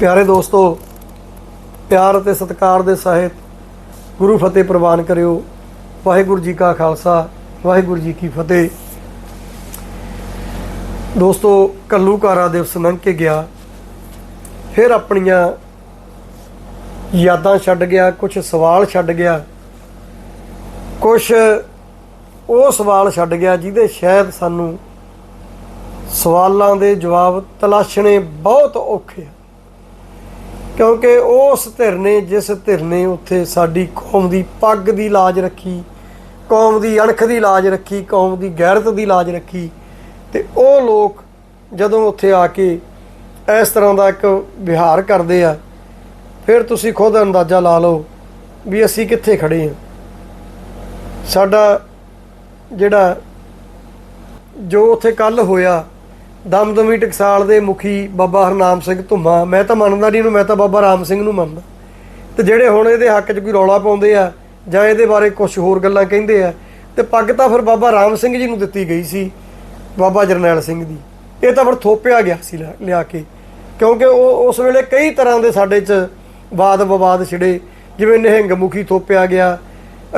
ਪਿਆਰੇ ਦੋਸਤੋ, ਪਿਆਰ ਅਤੇ ਸਤਿਕਾਰ ਦੇ ਸਾਹਿਤ ਗੁਰੂ ਫਤਿਹ ਪ੍ਰਵਾਨ ਕਰਿਓ। ਵਾਹਿਗੁਰੂ ਜੀ ਕਾ ਖਾਲਸਾ, ਵਾਹਿਗੁਰੂ ਜੀ ਕੀ ਫਤਿਹ। ਦੋਸਤੋ ਕੱਲੂਕਾਰਾ ਦਿਵਸ ਲੰਘ ਕੇ ਗਿਆ। ਫਿਰ ਆਪਣੀਆਂ ਯਾਦਾਂ ਛੱਡ ਗਿਆ ਕੁਝ ਸਵਾਲ ਛੱਡ ਗਿਆ। ਕੁਝ ਉਹ ਸਵਾਲ ਛੱਡ ਗਿਆ ਜਿਹਦੇ ਸ਼ਾਇਦ ਸਾਨੂੰ ਸਵਾਲਾਂ ਦੇ ਜਵਾਬ ਤਲਾਸ਼ਣੇ ਬਹੁਤ ਔਖੇ ਆ। ਕਿਉਂਕਿ ਉਸ ਧਿਰ ਨੇ, ਜਿਸ ਧਿਰ ਨੇ ਉੱਥੇ ਸਾਡੀ ਕੌਮ ਦੀ ਪੱਗ ਦੀ ਲਾਜ ਰੱਖੀ, ਕੌਮ ਦੀ ਅਣਖ ਦੀ ਲਾਜ ਰੱਖੀ, ਕੌਮ ਦੀ ਗੈਰਤ ਦੀ ਲਾਜ ਰੱਖੀ, ਤੇ ਉਹ ਲੋਕ ਜਦੋਂ ਉੱਥੇ ਆ ਕੇ ਇਸ ਤਰ੍ਹਾਂ ਦਾ ਇੱਕ ਵਿਹਾਰ ਕਰਦੇ ਆ, ਫਿਰ ਤੁਸੀਂ ਖੁਦ ਅੰਦਾਜ਼ਾ ਲਾ ਲਓ ਵੀ ਅਸੀਂ ਕਿੱਥੇ ਖੜੇ ਹਾਂ ਸਾਡਾ ਜਿਹੜਾ ਜੋ ਉੱਥੇ ਕੱਲ ਹੋਇਆ ਦਮਦਮੀ ਟਕਸਾਲ ਦੇ ਮੁਖੀ ਬਾਬਾ ਹਰਨਾਮ ਸਿੰਘ ਧੁੰਮਾ। ਮੈਂ ਤਾਂ ਮੰਨਦਾ ਨਹੀਂ ਇਹਨੂੰ, ਮੈਂ ਤਾਂ ਬਾਬਾ ਰਾਮ ਸਿੰਘ ਨੂੰ ਮੰਨਦਾ। ਤੇ ਜਿਹੜੇ ਹੁਣ ਇਹਦੇ ਹੱਕ 'ਚ ਕੋਈ ਰੌਲਾ ਪਾਉਂਦੇ ਆ ਜਾਂ ਇਹਦੇ ਬਾਰੇ ਕੁਝ ਹੋਰ ਗੱਲਾਂ ਕਹਿੰਦੇ ਆ, ਤੇ ਪੱਗ ਤਾਂ ਫਿਰ ਬਾਬਾ ਰਾਮ ਸਿੰਘ ਜੀ ਨੂੰ ਦਿੱਤੀ ਗਈ ਸੀ, ਬਾਬਾ ਜਰਨੈਲ ਸਿੰਘ ਦੀ। ਇਹ ਤਾਂ ਫਿਰ ਥੋਪਿਆ ਗਿਆ ਸੀ ਲਿਆ- ਲਿਆ ਕੇ। ਕਿਉਂਕਿ ਉਹ ਉਸ ਵੇਲੇ ਕਈ ਤਰ੍ਹਾਂ ਦੇ ਸਾਡੇ 'ਚ ਵਾਦ ਵਿਵਾਦ ਛਿੜੇ। ਜਿਵੇਂ ਨਿਹੰਗ ਮੁਖੀ ਥੋਪਿਆ ਗਿਆ,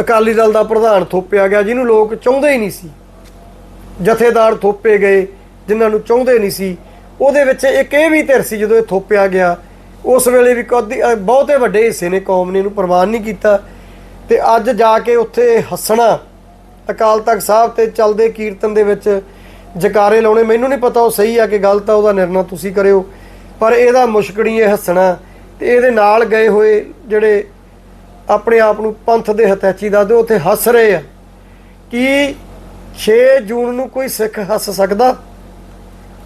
ਅਕਾਲੀ ਦਲ ਦਾ ਪ੍ਰਧਾਨ ਥੋਪਿਆ ਗਿਆ, ਜਿਹਨੂੰ ਲੋਕ ਚਾਹੁੰਦੇ ਹੀ ਨਹੀਂ ਸੀ। ਜਥੇਦਾਰ ਥੋਪੇ ਗਏ ਜਿਨ੍ਹਾਂ ਨੂੰ ਚਾਹੁੰਦੇ ਨਹੀਂ ਸੀ, ਉਹਦੇ ਵਿੱਚ ਇੱਕ ਇਹ ਵੀ ਧਿਰ ਸੀ ਜਦੋਂ ਇਹ ਥੋਪਿਆ ਗਿਆ, ਉਸ ਵੇਲੇ ਵੀ ਕਦੀ ਬਹੁਤੇ ਵੱਡੇ ਹਿੱਸੇ ਨੇ ਕੌਮ ਨੇ ਇਹਨੂੰ ਪ੍ਰਵਾਨ ਨਹੀਂ ਕੀਤਾ। ਤੇ ਅੱਜ ਜਾ ਕੇ ਉੱਥੇ ਹੱਸਣਾ, ਅਕਾਲ ਤਖਤ ਸਾਹਿਬ ਤੇ ਚੱਲਦੇ ਕੀਰਤਨ ਦੇ ਵਿੱਚ ਜਕਾਰੇ ਲਾਉਣੇ, ਮੈਨੂੰ ਨਹੀਂ ਪਤਾ ਉਹ ਸਹੀ ਆ ਕਿ ਗਲਤ ਆ, ਉਹਦਾ ਨਿਰਣਾ ਤੁਸੀਂ ਕਰਿਓ। ਪਰ ਇਹਦਾ ਮੁਸ਼ਕੜੀ ਇਹ ਹੱਸਣਾ। ਤੇ ਇਹਦੇ ਨਾਲ ਗਏ ਹੋਏ ਜਿਹੜੇ ਆਪਣੇ ਆਪ ਨੂੰ ਪੰਥ ਦੇ ਹਤੈਚੀ ਦੱਸਦੇ ਉੱਥੇ ਹੱਸ ਰਹੇ ਆ। ਕਿ 6 ਜੂਨ ਨੂੰ ਕੋਈ ਸਿੱਖ ਹੱਸ ਸਕਦਾ?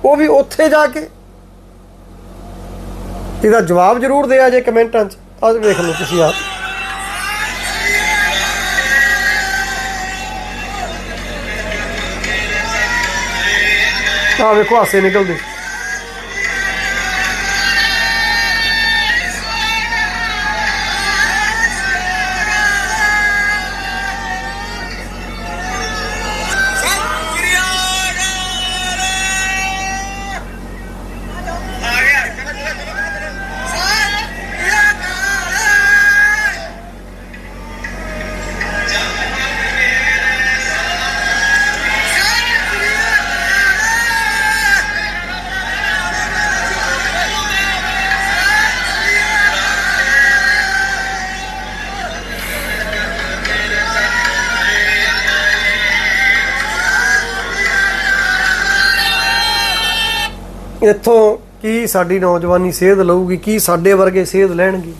ਉਹ ਵੀ ਉੱਥੇ ਜਾ ਕੇ। ਇਹਦਾ ਜਵਾਬ ਜ਼ਰੂਰ ਦਿਆ ਜੇ ਕਮੈਂਟਾਂ 'ਚ। ਆਹ ਵੇਖ ਲਓ ਤੁਸੀਂ ਆਪ। ਆਹ ਵੇਖੋ ਹਾਸੇ ਨਿਕਲਦੇ। ਇੱਥੋਂ ਕੀ ਸਾਡੀ ਨੌਜਵਾਨੀ ਸੇਧ ਲਊਗੀ, ਕੀ ਸਾਡੇ ਵਰਗੇ ਸੇਧ ਲੈਣਗੇ?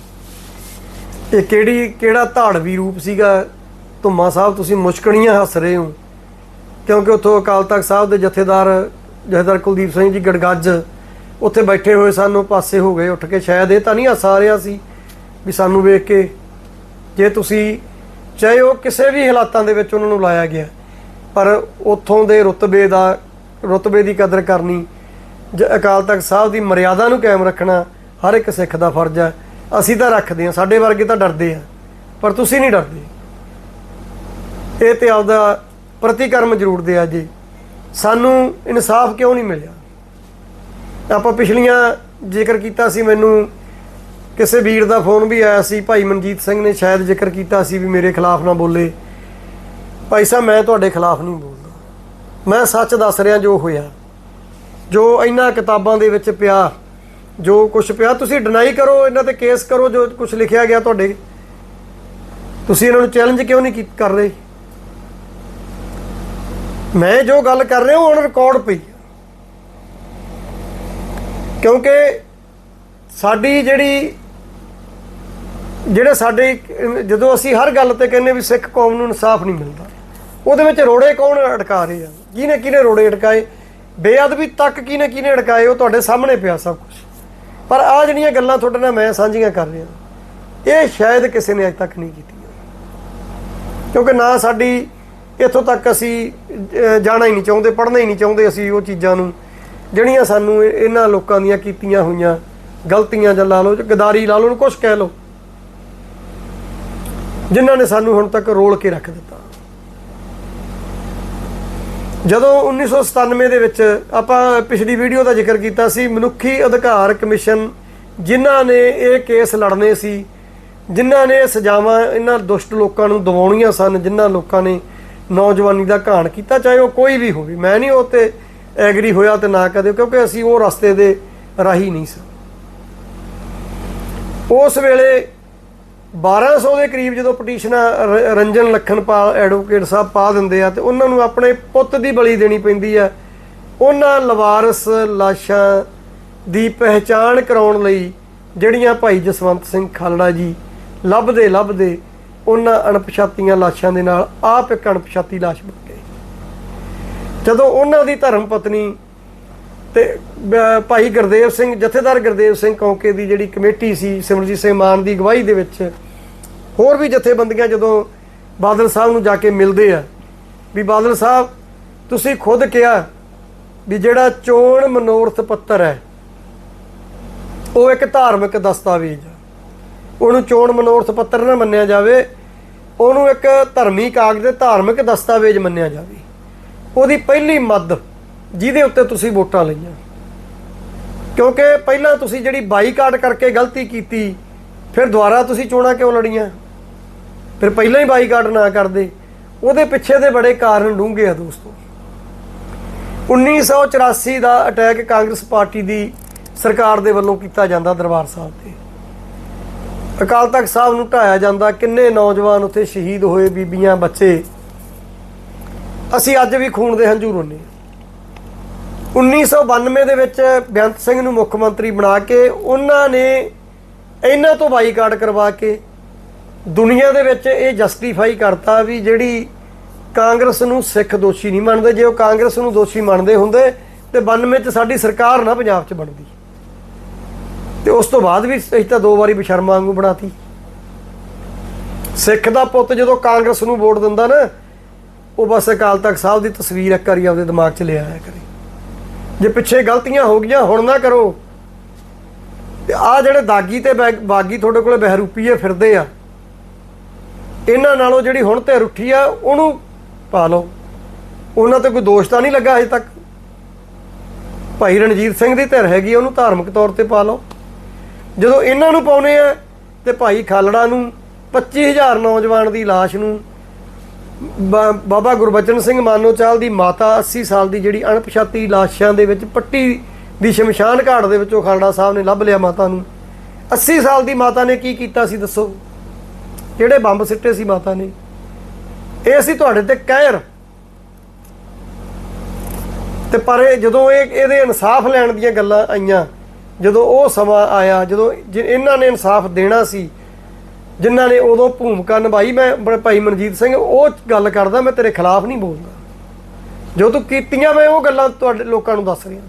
ਇਹ ਕਿਹੜੀ, ਕਿਹੜਾ ਧਾੜਵੀ ਰੂਪ ਸੀਗਾ? ਧੁੰਮਾ ਸਾਹਿਬ, ਤੁਸੀਂ ਮੁਸ਼ਕਣੀਆਂ ਹੱਸ ਰਹੇ ਹੋ। ਕਿਉਂਕਿ ਉੱਥੋਂ ਅਕਾਲ ਤਖਤ ਸਾਹਿਬ ਦੇ ਜਥੇਦਾਰ ਜਥੇਦਾਰ ਕੁਲਦੀਪ ਸਿੰਘ ਜੀ ਗੜਗੱਜ ਉੱਥੇ ਬੈਠੇ ਹੋਏ ਸਾਨੂੰ ਪਾਸੇ ਹੋ ਗਏ, ਉੱਠ ਕੇ ਸ਼ਾਇਦ ਇਹ ਤਾਂ ਨਹੀਂ ਹੱਸਾ ਰਿਹਾ ਸੀ ਵੀ ਸਾਨੂੰ ਵੇਖ ਕੇ। ਜੇ ਤੁਸੀਂ ਚਾਹੇ ਉਹ ਕਿਸੇ ਵੀ ਹਾਲਾਤਾਂ ਦੇ ਵਿੱਚ ਉਹਨਾਂ ਨੂੰ ਲਾਇਆ ਗਿਆ, ਪਰ ਉੱਥੋਂ ਦੇ ਰੁਤਬੇ ਦਾ, ਰੁਤਬੇ ਦੀ ਕਦਰ ਕਰਨੀ ਅਕਾਲ ਤਖਤ ਸਾਹਿਬ ਦੀ ਮਰਿਆਦਾ ਨੂੰ ਕਾਇਮ ਰੱਖਣਾ ਹਰ ਇੱਕ ਸਿੱਖ ਦਾ ਫਰਜ਼ ਹੈ, ਅਸੀਂ ਤਾਂ ਰੱਖਦੇ ਹਾਂ, ਸਾਡੇ ਵਰਗੇ ਤਾਂ ਡਰਦੇ ਆ, ਪਰ ਤੁਸੀਂ ਨਹੀਂ ਡਰਦੇ। ਇਹ ਤੇ ਆਪਦਾ ਪ੍ਰਤੀਕਰਮ ਜ਼ਰੂਰ ਦਿਆ ਜੀ। ਸਾਨੂੰ ਇਨਸਾਫ ਕਿਉਂ ਨਹੀਂ ਮਿਲਿਆ? ਆਪਾਂ ਪਿਛਲੀਆਂ ਜ਼ਿਕਰ ਕੀਤਾ ਸੀ ਮੈਨੂੰ, ਕਿਸੇ ਵੀਰ ਦਾ ਫੋਨ ਵੀ ਆਇਆ ਸੀ, ਭਾਈ ਮਨਜੀਤ ਸਿੰਘ ਨੇ ਸ਼ਾਇਦ ਜ਼ਿਕਰ ਕੀਤਾ ਸੀ ਵੀ ਮੇਰੇ ਖਿਲਾਫ ਨਾ ਬੋਲੇ। ਭਾਈ ਸਾਹਿਬ, ਮੈਂ ਤੁਹਾਡੇ ਖਿਲਾਫ ਨਹੀਂ ਬੋਲਦਾ। ਮੈਂ ਸੱਚ ਦੱਸ ਰਿਹਾ ਜੋ ਹੋਇਆ। ਜੋ ਇਹਨਾਂ ਕਿਤਾਬਾਂ ਦੇ ਵਿੱਚ ਪਿਆ, ਜੋ ਕੁਝ ਪਿਆ, ਤੁਸੀਂ ਡਿਨਾਈ ਕਰੋ, ਇਹਨਾਂ ਤੇ ਕੇਸ ਕਰੋ, ਜੋ ਕੁਝ ਲਿਖਿਆ ਗਿਆ ਤੁਹਾਡੇ। ਤੁਸੀਂ ਇਹਨਾਂ ਨੂੰ ਚੈਲੰਜ ਕਿਉਂ ਨਹੀਂ ਕਰ ਰਹੇ? ਮੈਂ ਜੋ ਗੱਲ ਕਰ ਰਿਹਾ ਉਹ ਰਿਕਾਰਡ ਪਈ ਹੈ। ਕਿਉਂਕਿ ਸਾਡੀ ਜਿਹੜੀ, ਜਿਹੜੇ ਸਾਡੇ, ਜਦੋਂ ਅਸੀਂ ਹਰ ਗੱਲ ਤੇ ਕਹਿੰਨੇ ਵੀ ਸਿੱਖ ਕੌਮ ਨੂੰ ਇਨਸਾਫ ਨਹੀਂ ਮਿਲਦਾ, ਉਹਦੇ ਵਿੱਚ ਰੋੜੇ ਕੌਣ ਅਟਕਾ ਰਹੇ ਆ? ਜਿਹਨੇ ਕਿਹਨੇ ਰੋੜੇ ਅਟਕਾਏ? ਬੇਅਦਬੀ ਤੱਕ ਕਿਹਨੇ ਕਿਹਨੇ ਅੜਕਾਏ, ਉਹ ਤੁਹਾਡੇ ਸਾਹਮਣੇ ਪਿਆ ਸਭ ਕੁਝ ਪਰ ਆ ਜਿਹੜੀਆਂ ਗੱਲਾਂ ਤੁਹਾਡੇ ਨਾਲ ਮੈਂ ਸਾਂਝੀਆਂ ਕਰ ਰਿਹਾ ਇਹ ਸ਼ਾਇਦ ਕਿਸੇ ਨੇ ਅਜੇ ਤੱਕ ਨਹੀਂ ਕੀਤੀਆਂ। ਕਿਉਂਕਿ ਨਾ ਸਾਡੀ ਇੱਥੋਂ ਤੱਕ ਅਸੀਂ ਜਾਣਾ ਹੀ ਨਹੀਂ ਚਾਹੁੰਦੇ, ਪੜ੍ਹਨਾ ਹੀ ਨਹੀਂ ਚਾਹੁੰਦੇ ਅਸੀਂ ਉਹ ਚੀਜ਼ਾਂ ਨੂੰ। ਜਿਹੜੀਆਂ ਸਾਨੂੰ ਇਹਨਾਂ ਲੋਕਾਂ ਦੀਆਂ ਕੀਤੀਆਂ ਹੋਈਆਂ ਗਲਤੀਆਂ ਜਾਂ ਲਾ ਲਓ ਗਦਾਰੀ ਲਾ ਲਓ ਨੂੰ ਕੁਝ ਕਹਿ ਲਓ। ਜਿਨ੍ਹਾਂ ਨੇ ਸਾਨੂੰ ਹੁਣ ਤੱਕ ਰੋਲ ਕੇ ਰੱਖ ਦਿੱਤਾ। ਜਦੋਂ 1997 ਦੇ ਵਿੱਚ ਆਪਾਂ ਪਿਛਲੀ ਵੀਡੀਓ ਦਾ ਜ਼ਿਕਰ ਕੀਤਾ ਸੀ, ਮਨੁੱਖੀ ਅਧਿਕਾਰ ਕਮਿਸ਼ਨ ਜਿਨ੍ਹਾਂ ਨੇ ਇਹ ਕੇਸ ਲੜਨੇ ਸੀ, ਜਿਨ੍ਹਾਂ ਨੇ ਸਜ਼ਾਵਾਂ ਇਹਨਾਂ ਦੁਸ਼ਟ ਲੋਕਾਂ ਨੂੰ ਦਿਵਾਉਣੀਆਂ ਸਨ, ਜਿਨ੍ਹਾਂ ਲੋਕਾਂ ਨੇ ਨੌਜਵਾਨੀ ਦਾ ਘਾਣ ਕੀਤਾ, ਚਾਹੇ ਉਹ ਕੋਈ ਵੀ ਹੋਵੇ। ਮੈਂ ਨਹੀਂ ਉਹ ਤੇ ਐਗਰੀ ਹੋਇਆ ਤੇ ਨਾ ਕਦੇ, ਕਿਉਂਕਿ ਅਸੀਂ ਉਹ ਰਸਤੇ ਦੇ ਰਾਹੀ ਨਹੀਂ ਸੀ। ਉਸ ਵੇਲੇ 1200 ਦੇ ਕਰੀਬ ਜਦੋਂ ਪਟੀਸ਼ਨਾਂ ਰ- ਰੰਜਨ ਲਖਨਪਾਲ ਐਡਵੋਕੇਟ ਸਾਹਿਬ ਪਾ ਦਿੰਦੇ ਆ ਤੇ ਉਹਨਾਂ ਨੂੰ ਆਪਣੇ ਪੁੱਤ ਦੀ ਬਲੀ ਦੇਣੀ ਪੈਂਦੀ ਆ। ਉਹਨਾਂ ਲਵਾਰਸ ਲਾਸ਼ਾਂ ਦੀ ਪਹਿਚਾਣ ਕਰਾਉਣ ਲਈ ਜਿਹੜੀਆਂ ਭਾਈ ਜਸਵੰਤ ਸਿੰਘ ਖਾਲੜਾ ਜੀ ਲੱਭਦੇ ਲੱਭਦੇ ਉਹਨਾਂ ਅਣਪਛਾਤੀਆਂ ਲਾਸ਼ਾਂ ਦੇ ਨਾਲ ਆਪ ਇੱਕ ਅਣਪਛਾਤੀ ਲਾਸ਼ ਬਣ ਗਏ। ਜਦੋਂ ਉਹਨਾਂ ਦੀ ਧਰਮ ਪਤਨੀ ਤੇ ਬ- ਭਾਈ ਗੁਰਦੇਵ ਸਿੰਘ, ਜਥੇਦਾਰ ਗੁਰਦੇਵ ਸਿੰਘ ਕੌਂਕੇ ਦੀ ਜਿਹੜੀ ਕਮੇਟੀ ਸੀ ਸਿਮਰਜੀਤ ਸਿੰਘ ਮਾਨ ਦੀ ਅਗਵਾਈ ਦੇ ਵਿੱਚ, ਹੋਰ ਵੀ ਜਥੇਬੰਦੀਆਂ ਜਦੋਂ ਬਾਦਲ ਸਾਹਿਬ ਨੂੰ ਜਾ ਕੇ ਮਿਲਦੇ ਆ, ਵੀ ਬਾਦਲ ਸਾਹਿਬ, ਤੁਸੀਂ ਖੁਦ ਕਿਹਾ ਵੀ ਜਿਹੜਾ ਚੋਣ ਮਨੋਰਥ ਪੱਤਰ ਹੈ, ਉਹ ਇੱਕ ਧਾਰਮਿਕ ਦਸਤਾਵੇਜ਼ ਆ। ਉਹਨੂੰ ਚੋਣ ਮਨੋਰਥ ਪੱਤਰ ਨਾ ਮੰਨਿਆ ਜਾਵੇ, ਉਹਨੂੰ ਇੱਕ ਧਰਮੀ ਕਾਗਜ਼ ਤੇ ਧਾਰਮਿਕ ਦਸਤਾਵੇਜ਼ ਮੰਨਿਆ ਜਾਵੇ। ਉਹਦੀ ਪਹਿਲੀ ਮੱਦ ਜਿਹਦੇ ਉੱਤੇ ਤੁਸੀਂ ਵੋਟਾਂ ਲਈਆਂ। ਕਿਉਂਕਿ ਪਹਿਲਾਂ ਤੁਸੀਂ ਜਿਹੜੀ ਬਾਈਕਾਟ ਕਰਕੇ ਗਲਤੀ ਕੀਤੀ, ਫਿਰ ਦੁਬਾਰਾ ਤੁਸੀਂ ਚੋਣਾਂ ਕਿਉਂ ਲੜੀਆਂ? ਫਿਰ ਪਹਿਲਾਂ ਹੀ ਬਾਈਕਾਟ ਨਾ ਕਰਦੇ। ਉਹਦੇ ਪਿੱਛੇ ਦੇ ਬੜੇ ਕਾਰਨ ਡੂੰਘੇ ਆ ਦੋਸਤੋ। 1984 ਦਾ ਅਟੈਕ ਕਾਂਗਰਸ ਪਾਰਟੀ ਦੀ ਸਰਕਾਰ ਦੇ ਵੱਲੋਂ ਕੀਤਾ ਜਾਂਦਾ ਦਰਬਾਰ ਸਾਹਿਬ ਤੇ। ਅਕਾਲ ਤਖਤ ਸਾਹਿਬ ਨੂੰ ਢਾਇਆ ਜਾਂਦਾ ਕਿੰਨੇ ਨੌਜਵਾਨ ਉੱਥੇ ਸ਼ਹੀਦ ਹੋਏ, ਬੀਬੀਆਂ, ਬੱਚੇ। ਅਸੀਂ ਅੱਜ ਵੀ ਖੂਨ ਦੇ ਹੰਝੂ ਰੋਨੇ 1992 ਦੇ ਵਿੱਚ ਬੇਅੰਤ ਸਿੰਘ ਨੂੰ ਮੁੱਖ ਮੰਤਰੀ ਬਣਾ ਕੇ ਉਹਨਾਂ ਨੇ ਇਹਨਾਂ ਤੋਂ ਬਾਈਕਾਟ ਕਰਵਾ ਕੇ ਦੁਨੀਆ ਦੇ ਵਿੱਚ ਇਹ ਜਸਟੀਫਾਈ ਕਰਤਾ ਵੀ ਜਿਹੜੀ ਕਾਂਗਰਸ ਨੂੰ ਸਿੱਖ ਦੋਸ਼ੀ ਨਹੀਂ ਮੰਨਦੇ। ਜੇ ਉਹ ਕਾਂਗਰਸ ਨੂੰ ਦੋਸ਼ੀ ਮੰਨਦੇ ਹੁੰਦੇ, ਤੇ 92 ਚ ਸਾਡੀ ਸਰਕਾਰ ਨਾ ਪੰਜਾਬ 'ਚ ਬਣਦੀ। ਤੇ ਉਸ ਤੋਂ ਬਾਅਦ ਵੀ ਅਸੀਂ ਤਾਂ ਦੋ ਵਾਰੀ ਬਸ਼ਰਮਾ ਵਾਂਗੂ ਬਣਾਤੀ। ਸਿੱਖ ਦਾ ਪੁੱਤ ਜਦੋਂ ਕਾਂਗਰਸ ਨੂੰ ਵੋਟ ਦਿੰਦਾ ਨਾ, ਉਹ ਬਸ ਅਕਾਲ ਤਖਤ ਸਾਹਿਬ ਦੀ ਤਸਵੀਰ ਇੱਕ ਵਾਰੀ ਆਪਦੇ ਦਿਮਾਗ 'ਚ ਲੈ ਆਇਆ ਕਰੇ। ਜੇ ਪਿੱਛੇ ਗਲਤੀਆਂ ਹੋ ਗਈਆਂ ਹੁਣ ਨਾ ਕਰੋ। ਤੇ ਆ ਜਿਹੜੇ ਦਾਗੀ ਤੇ ਬੈਗ- ਬਾਗੀ ਤੁਹਾਡੇ ਕੋਲੇ ਬਹਿਰੂਪੀਏ ਫਿਰਦੇ ਆ। ਇਹਨਾਂ ਨਾਲੋਂ ਜਿਹੜੀ ਹੁਣ ਤੇ ਰੁੱਠੀ ਆ ਉਹਨੂੰ ਪਾ ਲਓ। ਉਹਨਾਂ ਤੇ ਕੋਈ ਦੋਸ਼ ਤਾਂ ਨਹੀਂ ਲੱਗਾ ਅਜੇ ਤੱਕ। ਭਾਈ ਰਣਜੀਤ ਸਿੰਘ ਦੀ ਧਿਰ ਹੈਗੀ ਆ, ਉਹਨੂੰ ਧਾਰਮਿਕ ਤੌਰ ਤੇ ਪਾ ਲਓ। ਜਦੋਂ ਇਹਨਾਂ ਨੂੰ ਪਾਉਨੇ ਆ ਤੇ ਭਾਈ ਖਾਲੜਾ ਨੂੰ 25000 ਨੌਜਵਾਨ ਦੀ ਲਾਸ਼ ਨੂੰ ਬਾਬਾ ਗੁਰਬਚਨ ਸਿੰਘ ਮਾਨੋਚਾਲ ਦੀ ਮਾਤਾ 80 ਸਾਲ ਦੀ ਜਿਹੜੀ ਅਣਪਛਾਤੀ ਲਾਸ਼ਾਂ ਦੇ ਵਿੱਚ ਪੱਟੀ ਦੀ ਸ਼ਮਸ਼ਾਨ ਘਾਟ ਦੇ ਵਿੱਚੋਂ ਖਾਲੜਾ ਸਾਹਿਬ ਨੇ ਲੱਭ ਲਿਆ ਮਾਤਾ ਨੂੰ। 80 ਸਾਲ ਦੀ ਮਾਤਾ ਨੇ ਕੀ ਕੀਤਾ ਸੀ ਦੱਸੋ? ਕਿਹੜੇ ਬੰਬ ਸਿੱਟੇ ਸੀ ਮਾਤਾ ਨੇ? ਇਹ ਅਸੀਂ ਤੁਹਾਡੇ ਤੇ ਕਹਿਰ। ਤੇ ਪਰ ਇਹ ਜਦੋਂ ਇਹ, ਇਹਦੇ ਇਨਸਾਫ ਲੈਣ ਦੀਆਂ ਗੱਲਾਂ ਆਈਆਂ, ਜਦੋਂ ਉਹ ਸਮਾਂ ਆਇਆ, ਜਦੋਂ ਜਿ- ਇਹਨਾਂ ਨੇ ਇਨਸਾਫ ਦੇਣਾ ਸੀ ਜਿਨ੍ਹਾਂ ਨੇ ਉਦੋਂ ਭੂਮਿਕਾ ਨਿਭਾਈ ਮੈਂ ਬ- ਭਾਈ ਮਨਜੀਤ ਸਿੰਘ ਉਹ ਗੱਲ ਕਰਦਾ ਮੈਂ ਤੇਰੇ ਖਿਲਾਫ ਨਹੀਂ ਬੋਲਦਾ। ਜੋ ਤੂੰ ਕੀਤੀਆਂ ਮੈਂ ਉਹ ਗੱਲਾਂ ਤੁਹਾਡੇ ਲੋਕਾਂ ਨੂੰ ਦੱਸ ਰਿਹਾ।